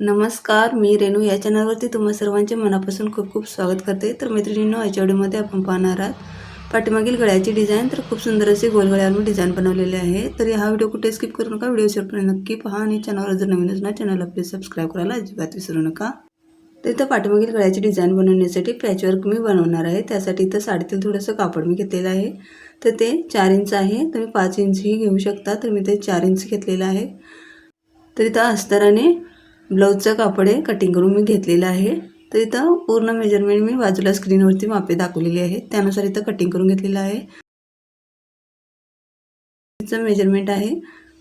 नमस्कार मी रेणू. या चॅनलवरती तुम्हा सर्वांचे मनापासून खूप खूप स्वागत करते. तर मैत्रिणींनो याच्या व्हिडिओमध्ये आपण पाहणार आहात पाठीमागील गळ्याची डिझाईन तर खूप सुंदर असे गोल गळ्यावर मी डिझाईन बनवलेले आहे. तर हा व्हिडिओ कुठे स्किप करू नका. व्हिडिओ शेवटपर्यंत नक्की पहा आणि चॅनलवर जर नवीन असणार चॅनलला प्लीज सबस्क्राईब करायला अजिबात विसरू नका. तर इथं पाठीमागील गळ्याची डिझाईन बनवण्यासाठी पॅचवर्क मी बनवणार आहे. त्यासाठी इथं साडीतील थोडंसं कापड मी घेतलेलं आहे. तर ते चार इंच आहे. तुम्ही पाच इंचही घेऊ शकता. तर मी ते चार इंच घेतलेलं आहे. तर इथं अस्तराने ब्लाऊजचं कापड आहे कटिंग करून मी घेतलेलं आहे. तर इथं पूर्ण मेजरमेंट मी बाजूला स्क्रीनवरती मापे दाखवलेली आहे त्यानुसार इथं कटिंग करून घेतलेलं आहे. तिचं मेजरमेंट आहे.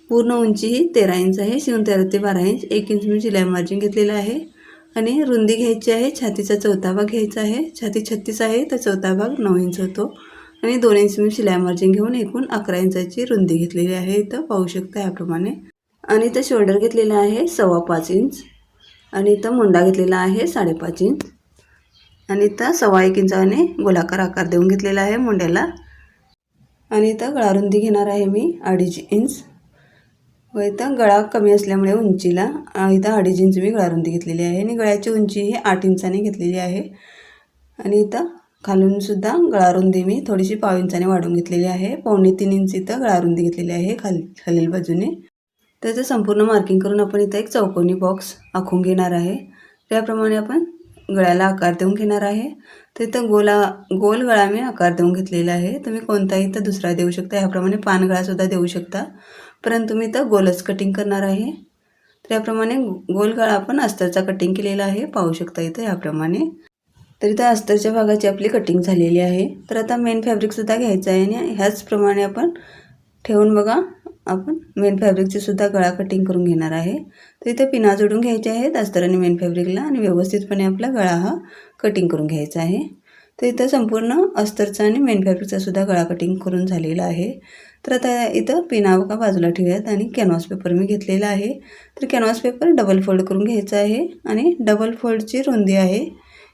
पूर्ण उंची ही तेरा इंच आहे. शिवून तेरा ते बारा इंच. एक इंच मी शिलाई मार्जिन घेतलेलं आहे. आणि रुंदी घ्यायची आहे. छातीचा चौथा भाग घ्यायचा आहे. छाती छत्तीस आहे. तर चौथा भाग नऊ इंच होतो. आणि दोन इंच मी शिलाई मार्जिन घेऊन एकूण अकरा इंचाची रुंदी घेतलेली आहे. इथं पाहू शकता याप्रमाणे. आणि इथं शोल्डर घेतलेला आहे सव्वा पाच इंच आणि इथं मुंडा घेतलेला आहे साडेपाच इंच आणि इथं सव्वा एक इंचाने गोलाकार आकार देऊन घेतलेला आहे मुंड्याला. आणि इथं गळारुंदी घेणार आहे मी अडीच इंच व इथं गळा कमी असल्यामुळे उंचीला इथं अडीच इंच मी गळारुंदी घेतलेली आहे. आणि गळ्याची उंची ही आठ इंचाने घेतलेली आहे. आणि इथं खालूनसुद्धा गळारुंदी मी थोडीशी पाव इंचाने वाढवून घेतलेली आहे. पावणे तीन इंच इथं गळारुंदी घेतलेली आहे खाली खालील बाजूने. त्याचं संपूर्ण मार्किंग करून आपण इथं एक चौकोनी बॉक्स आखून घेणार आहे. त्याप्रमाणे आपण गळ्याला आकार देऊन घेणार आहे. तर इथं गोला गोल गळा मी आकार देऊन घेतलेला आहे. तुम्ही कोणताही इथं दुसरा देऊ शकता. ह्याप्रमाणे पानगळासुद्धा देऊ शकता. परंतु मी इथं गोलच कटिंग करणार आहे. तर याप्रमाणे गोल गळा आपण अस्तरचा कटिंग केलेला आहे. पाहू शकता इथं याप्रमाणे तर इथं अस्तरच्या भागाची आपली कटिंग झालेली आहे. तर आता मेन फॅब्रिकसुद्धा घ्यायचं आहे आणि ह्याचप्रमाणे आपण ठेवून बघा. आपण मेन फॅब्रिकची सुद्धा गळा कटिंग करून घेणार आहे. तर इथे पिना जोडून घ्यायचे आहेत. अस्तराने मेन फॅब्रिकला आणि व्यवस्थितपणे आपला गळा हा कटिंग करून घ्यायचा आहे. तर इथं संपूर्ण अस्तरचा आणि मेन फॅब्रिकचा सुद्धा गळा कटिंग करून झालेला आहे. तर आता इथं पिना का बाजूला ठेवूयात आणि कॅनव्हास पेपर मी घेतलेला आहे. तर कॅनव्हास पेपर डबल फोल्ड करून घ्यायचा आहे आणि डबल फोल्डची रुंदी आहे.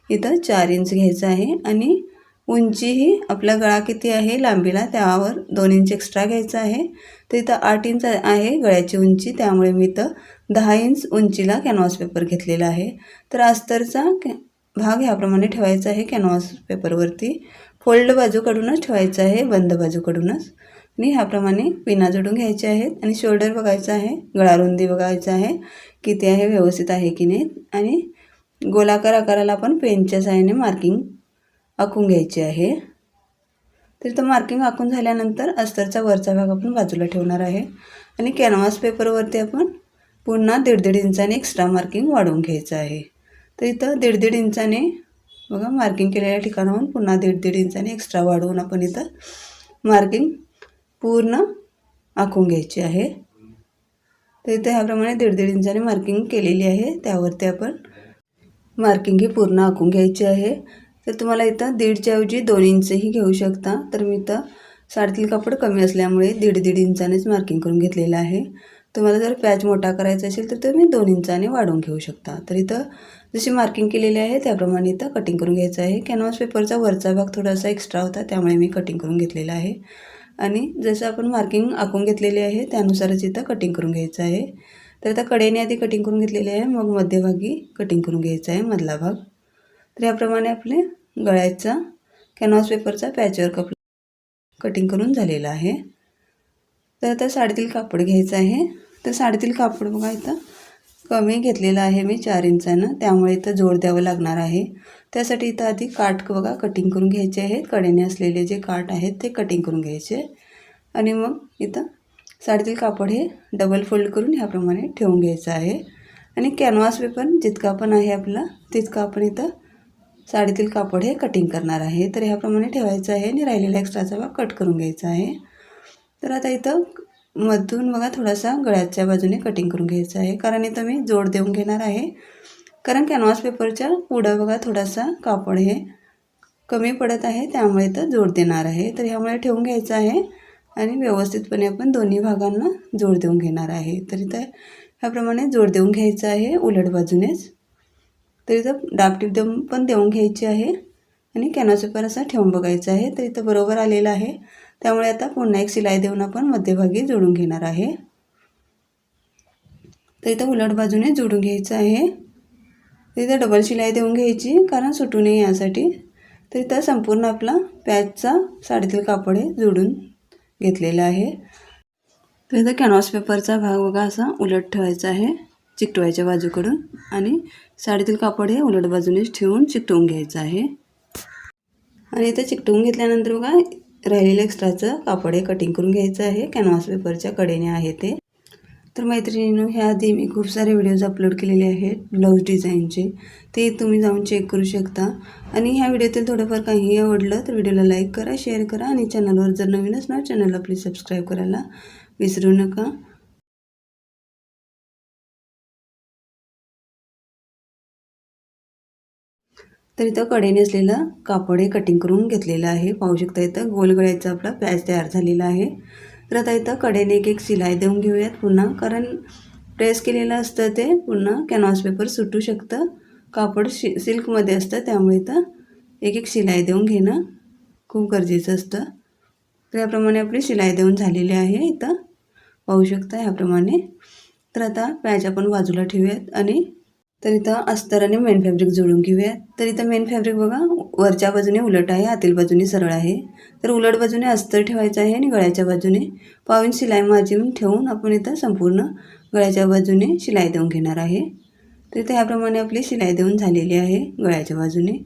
इथं चार इंच घ्यायचं आहे आणि उंची ही आपला गळा किती आहे लांबीला त्यावर दोन इंच एक्स्ट्रा घ्यायचं आहे. तर इथं आठ इंच आहे गळ्याची उंची त्यामुळे मी इथं दहा इंच उंचीला कॅनव्हास पेपर घेतलेला आहे. तर अस्तरचा कॅ भाग ह्याप्रमाणे ठेवायचा आहे कॅनव्हास पेपरवरती फोल्ड बाजूकडूनच ठेवायचं आहे बंद बाजूकडूनच. आणि ह्याप्रमाणे पिना जोडून घ्यायचे आहेत. आणि शोल्डर बघायचं आहे गळारुंदी बघायचं आहे किती आहे व्यवस्थित आहे की नाही. आणि गोलाकार आकाराला आपण पेनच्या साहाय्याने मार्किंग आखून घ्यायची आहे. तर इथं मार्किंग आखून झाल्यानंतर अस्तरचा वरचा भाग आपण बाजूला ठेवणार आहे. आणि कॅनव्हास पेपरवरती आपण पुन्हा दीड दीड इंचाने एक्स्ट्रा मार्किंग वाढवून घ्यायचं आहे. तर इथं दीड दीड इंचाने बघा मार्किंग केलेल्या ठिकाणाहून पुन्हा दीड दीड इंचाने एक्स्ट्रा वाढवून आपण इथं मार्किंग पूर्ण आखून घ्यायची आहे. तर इथं ह्याप्रमाणे दीड दीड इंचाने मार्किंग केलेली आहे. त्यावरती आपण मार्किंग ही पूर्ण आखून घ्यायची आहे. तर तुम्हाला इथं दीडच्या ऐवजी दोन इंचही घेऊ शकता. तर मी इथं साडीतील कापड कमी असल्यामुळे दीड दीड इंचानेच मार्किंग करून घेतलेलं आहे. तुम्हाला जर पॅच मोठा करायचा असेल तर तुम्ही दोन इंचाने वाढवून घेऊ शकता. तर इथं जशी मार्किंग केलेली आहे त्याप्रमाणे इथं कटिंग करून घ्यायचं आहे. कॅनव्हास पेपरचा वरचा भाग थोडासा एक्स्ट्रा होता त्यामुळे मी कटिंग करून घेतलेला आहे. आणि जसं आपण मार्किंग आखून घेतलेली आहे त्यानुसारच इथं कटिंग करून घ्यायचं आहे. तर आता कडेने आधी कटिंग करून घेतलेली आहे मग मध्यभागी कटिंग करून घ्यायचं आहे मधला भाग. तर याप्रमाणे आपले गळ्याचा कॅनव्हास पेपरचा पॅचवर्क आपलं कटिंग करून झालेला आहे. तर आता साडीतील कापड घ्यायचं आहे. तर साडीतील कापड बघा इथं कमी घेतलेलं आहे मी चार इंचानं. त्यामुळे इथं जोड द्यावं लागणार आहे. त्यासाठी इथं आधी काठ बघा कटिंग करून घ्यायचे आहेत. कडेने असलेले जे काठ आहेत ते कटिंग करून घ्यायचे. आणि मग इथं साडीतील कापड हे डबल फोल्ड करून ह्याप्रमाणे ठेवून घ्यायचं आहे. आणि कॅनव्हास पेपर जितका पण आहे आपला तितका आपण इथं साडीतील कापड हे कटिंग करणार आहे. तर ह्याप्रमाणे ठेवायचं आहे आणि राहिलेला एक्स्ट्राचा भाग कट करून घ्यायचा आहे. तर आता इथं मधून बघा थोडासा गळ्याच्या बाजूने कटिंग करून घ्यायचं आहे. कारण इथं मी जोड देऊन घेणार आहे. कारण कॅनव्हास पेपरच्या पुढं बघा थोडासा कापड हे कमी पडत आहे. त्यामुळे इथं जोड देणार आहे. तर ह्यामुळे ठेवून घ्यायचं आहे. आणि व्यवस्थितपणे आपण दोन्ही भागांना जोड देऊन घेणार आहे. तर इथं ह्याप्रमाणे जोड देऊन घ्यायचं आहे उलट बाजूनेच. तर इथं डापटीप देऊन पण देऊन घ्यायची आहे आणि कॅनव्हास पेपर असा ठेवून बघायचा आहे. तर इथं बरोबर आलेलं आहे. त्यामुळे आता पुन्हा एक शिलाई देऊन आपण मध्यभागी जोडून घेणार आहे. तर इथं उलट बाजूने जोडून घ्यायचं आहे. तर इथं डबल शिलाई देऊन घ्यायची कारण सुटू नये यासाठी. तर इथं संपूर्ण आपला पॅचचा साडीतील कापड हे जोडून घेतलेला आहे. तर इथं कॅनव्हास पेपरचा भाग बघा असा उलट ठेवायचा आहे चिकटवायच्या बाजूकडून आणि साडीतील कापड हे उलट बाजूनेच ठेवून चिकटवून घ्यायचं आहे. आणि इथं चिकटवून घेतल्यानंतर बघा राहिलेलं एक्स्ट्राचं कापड हे कटिंग करून घ्यायचं आहे. कॅनव्हास पेपरच्या कडेने आहे ते. तर मैत्रिणींनो ह्या आधी मी खूप सारे व्हिडिओज अपलोड केलेले आहेत ब्लाऊज डिझाईनचे ते तुम्ही जाऊन चेक करू शकता. आणि ह्या व्हिडिओतील थोडंफार काहीही आवडलं तर व्हिडिओला लाईक करा शेअर करा. आणि चॅनलवर जर नवीन असणार चॅनलला प्लीज सबस्क्राईब करायला विसरू नका. तर इथं कडेने असलेलं कापड हे कटिंग करून घेतलेलं आहे. पाहू शकता इथं गोलगळ्याचा आपला पॅच तयार झालेला आहे. तर आता इथं कडेने एक एक शिलाई देऊन घेऊयात पुन्हा. कारण प्रेस केलेलं असतं ते पुन्हा कॅनव्हास पेपर सुटू शकतं. कापड शि सिल्कमध्ये असतं त्यामुळे इथं एक एक शिलाई देऊन घेणं खूप गरजेचं असतं. त्याप्रमाणे आपली शिलाई देऊन झालेली आहे इथं. पाहू शकता ह्याप्रमाणे तर आता पॅच आपण बाजूला ठेवूयात आणि तर इथं अस्तर आणि मेन फॅब्रिक जोडून घेऊयात तर इथं मेन फॅब्रिक बघा वरच्या बाजूने उलट आहे आतील बाजूने सरळ आहे. तर उलट बाजूने अस्तर ठेवायचं आहे आणि गळ्याच्या बाजूने पाऊन शिलाई माजीवून ठेवून आपण इथं संपूर्ण गळ्याच्या बाजूने शिलाई देऊन घेणार आहे. तर इथं ह्याप्रमाणे आपली शिलाई देऊन झालेली आहे गळ्याच्या बाजूने.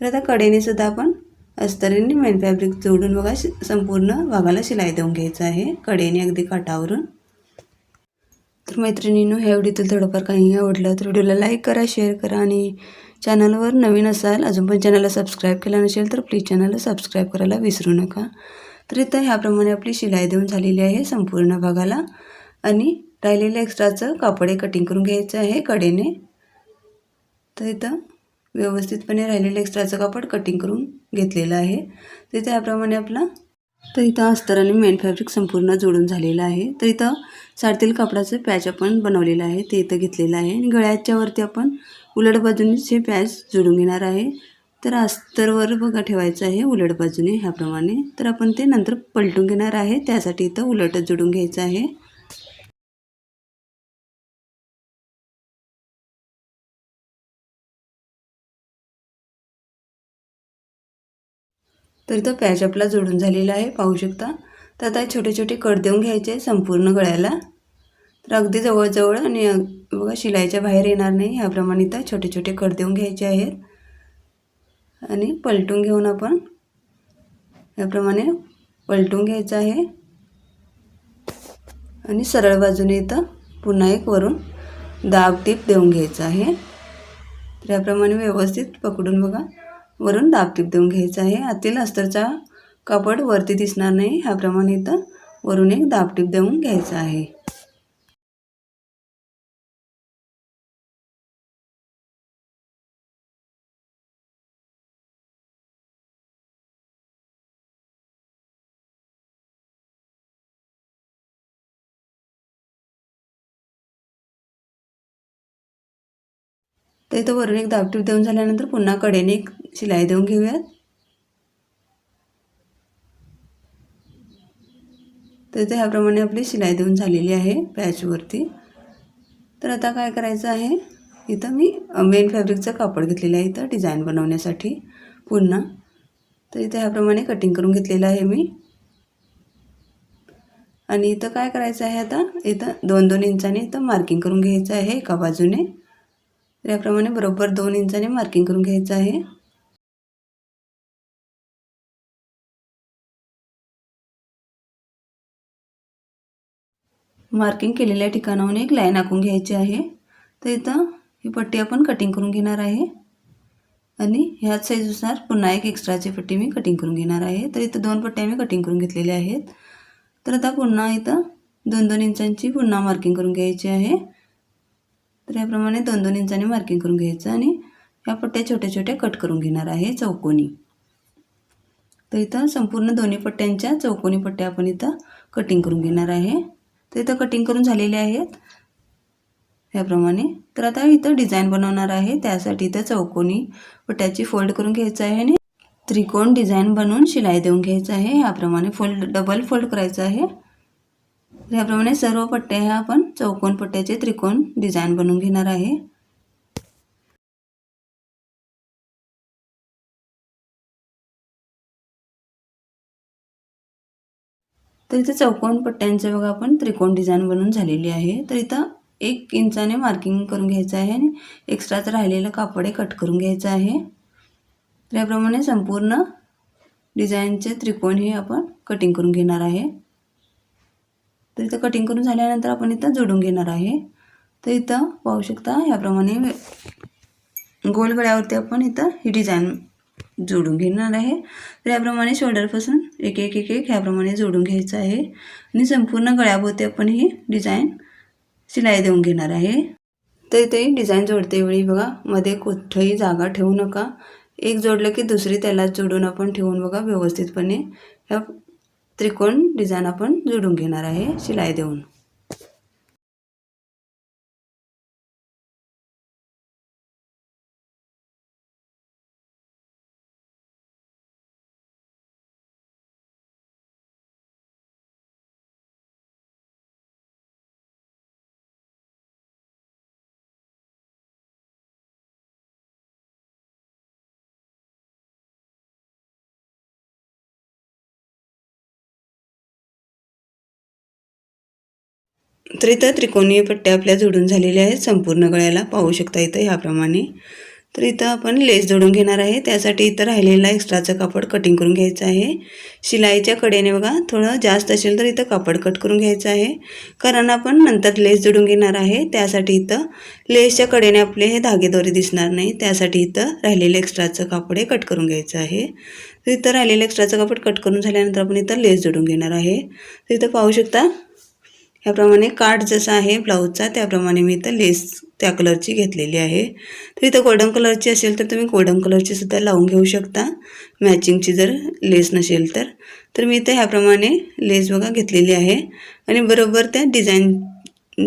तर आता कडेने सुद्धा आपण अस्तरीने मेन फॅब्रिक जोडून बघा शि संपूर्ण भागाला शिलाई देऊन घ्यायचं आहे. कडेने अगदी काठावरून. तर मैत्रिणींनो ह्या व्हिडिओतील थोडंफार काही आवडलं तर व्हिडिओला लाईक करा शेअर करा आणि चॅनलवर नवीन असाल अजून पण चॅनलला सबस्क्राईब केला नसेल तर प्लीज चॅनलला सबस्क्राईब करायला विसरू नका. तर इथं ह्याप्रमाणे आपली शिलाई देऊन झालेली आहे संपूर्ण भागाला आणि राहिलेलं एक्स्ट्राचं कापड हे कटिंग करून घ्यायचं आहे कडेने. तर इथं व्यवस्थितपणे राहिलेलं एक्स्ट्राचं कापड कटिंग करून घेतलेलं आहे. तर इथं ह्याप्रमाणे आपला तर इथं अस्तर आणि मेन फॅब्रिक संपूर्ण जोडून झालेलं आहे. तर इथं साडतील कापडाचं पॅच आपण बनवलेलं आहे. ते इथं घेतलेलं आहे. आणि गळ्याच्या वरती आपण उलट बाजूनेच हे पॅच जोडून घेणार आहे. तर अस्तरवर बघा ठेवायचं आहे उलट बाजूने ह्याप्रमाणे. तर आपण ते नंतर पलटून घेणार आहे. त्यासाठी इथं उलटच जोडून घ्यायचं आहे. तर इथं पॅच आपला जोडून झालेला आहे पाहू शकता. तर आता छोटे छोटे कट देऊन घ्यायचे संपूर्ण गळ्याला. तर अगदी जवळजवळ आणि बघा शिलाईच्या बाहेर येणार नाही. ह्याप्रमाणे तर छोटे छोटे कट देऊन घ्यायचे आहेत. आणि पलटून घेऊन आपण याप्रमाणे पलटून घ्यायचं आहे. आणि सरळ बाजूने इथं पुन्हा एक वरून दाब टीप देऊन घ्यायचं आहे. तर याप्रमाणे व्यवस्थित पकडून बघा. वरून दाबटीप देऊन घ्यायचं आहे. आतील अस्तरचा कापड वरती दिसणार नाही. ह्याप्रमाणे इथं वरून एक दाबटीप देऊन घ्यायचं आहे. तर इथं वरून एक दाबटीप देऊन झाल्यानंतर पुन्हा कडेने एक शिलाई देऊन घेऊयात. तर इथे ह्याप्रमाणे आपली शिलाई देऊन झालेली आहे पॅचवरती तर आता काय करायचं आहे? इथं मी मेन फॅब्रिकचं कापड घेतलेलं आहे इथं डिझाईन बनवण्यासाठी पुन्हा. तर इथं ह्याप्रमाणे कटिंग करून घेतलेलं आहे मी. आणि इथं काय करायचं आहे आता? इथं दोन दोन इंचाने इथं मार्किंग करून घ्यायचं आहे एका बाजूने. तर याप्रमाणे बरोबर दोन इंचाने मार्किंग करून घ्यायचं आहे. मार्किंग केलेल्या ठिकाणाहून एक लाईन आखून घ्यायची आहे. तर इथं ही पट्टी आपण कटिंग करून घेणार आहे. आणि ह्याच साईजनुसार पुन्हा एक एक्स्ट्राची पट्टी मी कटिंग करून घेणार आहे. तर इथं दोन पट्ट्या मी कटिंग करून घेतलेल्या आहेत. तर आता पुन्हा इथं दोन दोन इंचांची पुन्हा मार्किंग करून घ्यायची आहे. तर याप्रमाणे दोन दोन इंचाने मार्किंग करून घ्यायचं आणि ह्या पट्ट्या छोट्या छोट्या कट करून घेणार आहे चौकोनी. तर इथं संपूर्ण दोन्ही पट्ट्यांच्या चौकोनी पट्ट्या आपण इथं कटिंग करून घेणार आहे. तर इथं कटिंग करून झालेले आहेत. ह्याप्रमाणे तर आता इथं डिझाईन बनवणार आहे. त्यासाठी इथं चौकोनी पट्ट्याची फोल्ड करून घ्यायचं आहे आणि त्रिकोण डिझाईन बनवून शिलाई देऊन घ्यायचं आहे. ह्याप्रमाणे फोल्ड डबल फोल्ड करायचं आहे. ह्याप्रमाणे सर्व पट्ट्या ह्या आपण चौकोन पट्ट्याचे त्रिकोण डिझाईन बनवून घेणार आहे. तर इथं चौकोन पट्ट्यांचे बघा आपण त्रिकोण डिझाईन बनवून झालेली आहे. तर इथं एक इंचाने मार्किंग करून घ्यायचं आहे आणि एक्स्ट्राचं राहिलेलं कापड हे कट करून घ्यायचं आहे. तर याप्रमाणे संपूर्ण डिझाईनचे त्रिकोण हे आपण कटिंग करून घेणार आहे. तर इथं कटिंग करून झाल्यानंतर आपण इथं जोडून घेणार आहे. तर इथं पाहू शकता याप्रमाणे गोल गळ्यावरती आपण इथं ही डिझाईन जोडून घेणार आहे. तर याप्रमाणे शोल्डरपासून एक एक एक एक ह्याप्रमाणे जोडून घ्यायचं आहे. आणि संपूर्ण गळ्याभोवती आपण ही डिझाईन शिलाई देऊन घेणार आहे. तर इथे डिझाईन जोडते वेळी बघा मध्ये कुठंही जागा ठेवू नका. एक जोडलं की दुसरी त्याला जोडून आपण ठेवून बघा व्यवस्थितपणे. ह्या त्रिकोण डिझाईन आपण जोडून घेणार आहे शिलाई देऊन. तर इथं त्रिकोणीय पट्ट्या आपल्या जोडून झालेल्या आहेत. संपूर्ण गळ्याला पाहू शकता इथं ह्याप्रमाणे. तर इथं आपण लेस जोडून घेणार आहे. त्यासाठी इथं राहिलेला एक्स्ट्राचं कापड कटिंग करून घ्यायचं आहे. शिलाईच्या कडेने बघा थोडं जास्त असेल तर इथं कापड कट करून घ्यायचं आहे. कारण आपण नंतर लेस जोडून घेणार आहे. त्यासाठी इथं लेसच्या कडेने आपले हे धागेदोरे दिसणार नाही. त्यासाठी इथं राहिलेलं एक्स्ट्राचं कापड हे कट करून घ्यायचं आहे. तर इथं राहिलेलं एक्स्ट्राचं कापड कट करून झाल्यानंतर आपण इथं लेस जोडून घेणार आहे. तर इथं पाहू शकता ह्याप्रमाणे काठ जसा आहे ब्लाऊजचा त्याप्रमाणे मी इथं लेस त्या कलरची घेतलेली आहे. तर इथं गोल्डन कलरची असेल तर तुम्ही गोल्डन कलरची सुद्धा लावून घेऊ शकता. मॅचिंगची जर लेस नसेल तर. तर मी इथं ह्याप्रमाणे लेस बघा घेतलेली आहे. आणि बरोबर त्या डिझाईन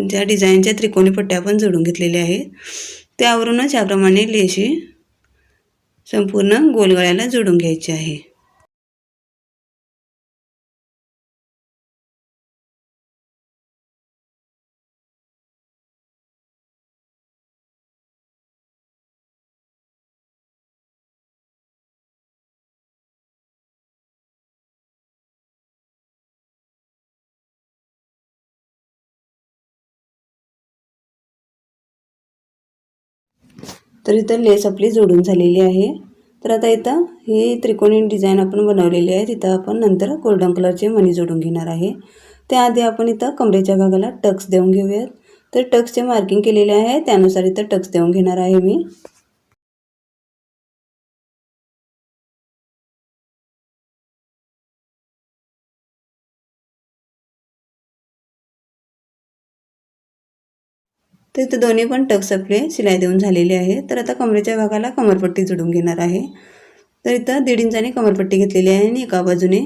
ज्या डिझाईनच्या त्रिकोणी पट्ट्या पण जोडून घेतलेल्या आहे त्यावरूनच ह्याप्रमाणे लेशी संपूर्ण गोलगळ्याला जोडून घ्यायची आहे. तर इथं लेस आपली जोडून झालेली आहे. तर आता इथं ही त्रिकोणी डिझाईन आपण बनवलेली आहे. तिथं आपण नंतर गोल्डन कलरचे मणी जोडून घेणार आहे. त्याआधी आपण इथं कमरेच्या भागाला टक्स देऊन घेऊयात. तर टक्सचे मार्किंग केलेले आहे. त्यानुसार इथं टक्स देऊन घेणार आहे मी. तर इथं दोन्ही पण टक्स आपले शिलाई देऊन झालेले आहे तर आता कमरेच्या भागाला कमरपट्टी जोडून घेणार आहे. तर इथं दीड इंचाने कमरपट्टी घेतलेली आहे आणि एका बाजूने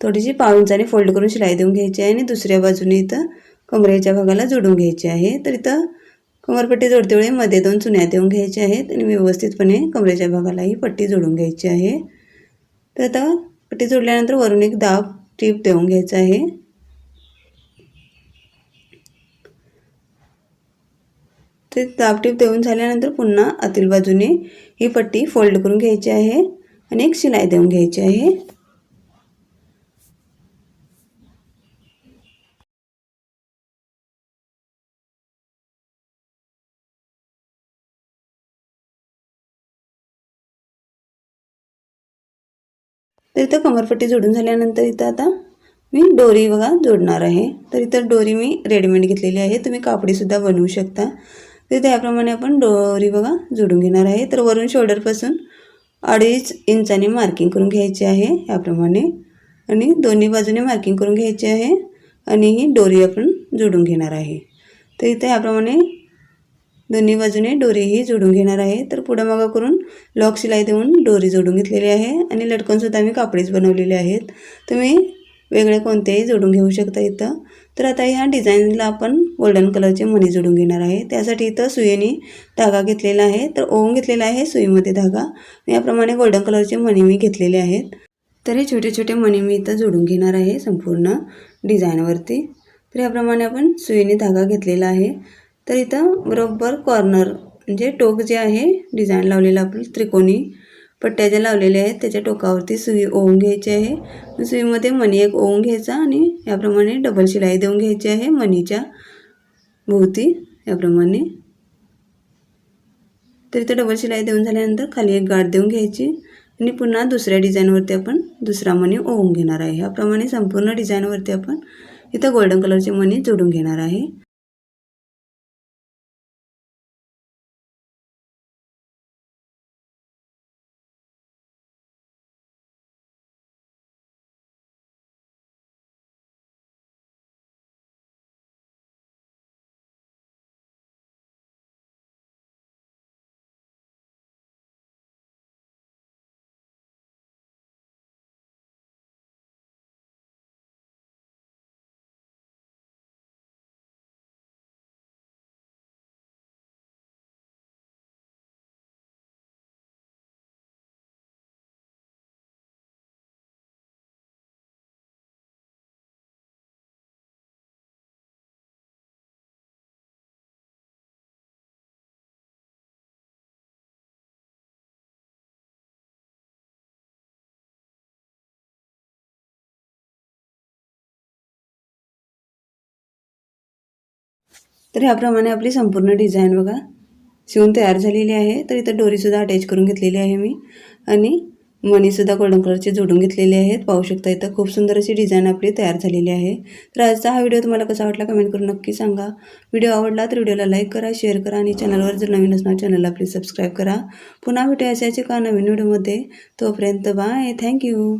थोडीशी पाव इंचाने फोल्ड करून शिलाई देऊन घ्यायची आहे आणि दुसऱ्या बाजूने इथं कमरेच्या भागाला जोडून घ्यायची आहे. तर इथं कमरपट्टी जोडते वेळी मध्ये दोन चुन्या देऊन घ्यायच्या आहेत आणि व्यवस्थितपणे कमरेच्या भागाला ही पट्टी जोडून घ्यायची आहे. तर आता पट्टी जोडल्यानंतर वरून एक दाब टीप देऊन घ्यायचं आहे. ते दाबटीप देऊन झाल्यानंतर पुन्हा आतील बाजूने ही पट्टी फोल्ड करून घ्यायची आहे आणि एक शिलाई देऊन घ्यायची आहे. तर इथं कमरपट्टी जोडून झाल्यानंतर इथं आता मी डोरी बघा जोडणार आहे. तर इथं डोरी मी रेडीमेड घेतलेली आहे. तुम्ही कापडीसुद्धा बनवू शकता. तर त्याप्रमाणे आपण डोरी बघा जोडून घेणार आहे. तर वरून शोल्डरपासून अडीच इंचाने मार्किंग करून घ्यायची आहे याप्रमाणे. आणि दोन्ही बाजूने मार्किंग करून घ्यायची आहे. आणि ही डोरी आपण जोडून घेणार आहे. तर इथे याप्रमाणे दोन्ही बाजूने डोरीही जोडून घेणार आहे. तर पुढं मागं करून लॉक शिलाई देऊन डोरी जोडून घेतलेली आहे. आणि लटकनसुद्धा मी कापडीच बनवलेले आहेत. तुम्ही वेगळे कोणतेही जोडून घेऊ शकता इथं. तर आता ह्या डिझाईनला आपण गोल्डन कलरचे मणी जोडून घेणार आहे. त्यासाठी इथं सुईने धागा घेतलेला आहे. तर ओवून घेतलेला आहे सुईमध्ये धागा. याप्रमाणे गोल्डन कलरचे मणी मी घेतलेले आहेत. तर हे छोटे छोटे मणी मी इथं जोडून घेणार आहे संपूर्ण डिझाईनवरती. तर याप्रमाणे आपण सुईने धागा घेतलेला आहे. तर इथं बरोबर कॉर्नर म्हणजे टोक जे आहे डिझाईन लावलेलं आपलं त्रिकोणी पट्ट्या ज्या लावलेल्या आहेत त्याच्या टोकावरती सुई ओवून घ्यायची आहे. सुईमध्ये मणी एक ओवून घ्यायचा आणि याप्रमाणे डबल शिलाई देऊन घ्यायची आहे मणीच्या भोवती याप्रमाणे. तर इथं डबल शिलाई देऊन झाल्यानंतर खाली एक गाठ देऊन घ्यायची आणि पुन्हा दुसऱ्या डिझाईनवरती आपण दुसरा मणी ओवून घेणार आहे. ह्याप्रमाणे संपूर्ण डिझाईनवरती आपण इथं गोल्डन कलरचे मणी जोडून घेणार आहे. तर ह्याप्रमाणे आपली संपूर्ण डिझाईन बघा. शिवून तयार झालेली आहे. तर इथं डोरीसुद्धा अटॅच करून घेतलेली आहे मी. आणि मणीसुद्धा गोल्डन कलरचे जोडून घेतलेले आहेत. पाहू शकता इथं खूप सुंदर अशी डिझाईन आपली तयार झालेली आहे. तर आजचा हा व्हिडिओ तुम्हाला कसा वाटला कमेंट करून नक्की सांगा. व्हिडिओ आवडला तर व्हिडिओला लाईक करा शेअर करा आणि चॅनलवर जर नवीन असणार चॅनलला प्लीज सबस्क्राईब करा. पुन्हा भेटूया अशाचे का नवीन व्हिडिओमध्ये तोपर्यंत बाय थँक्यू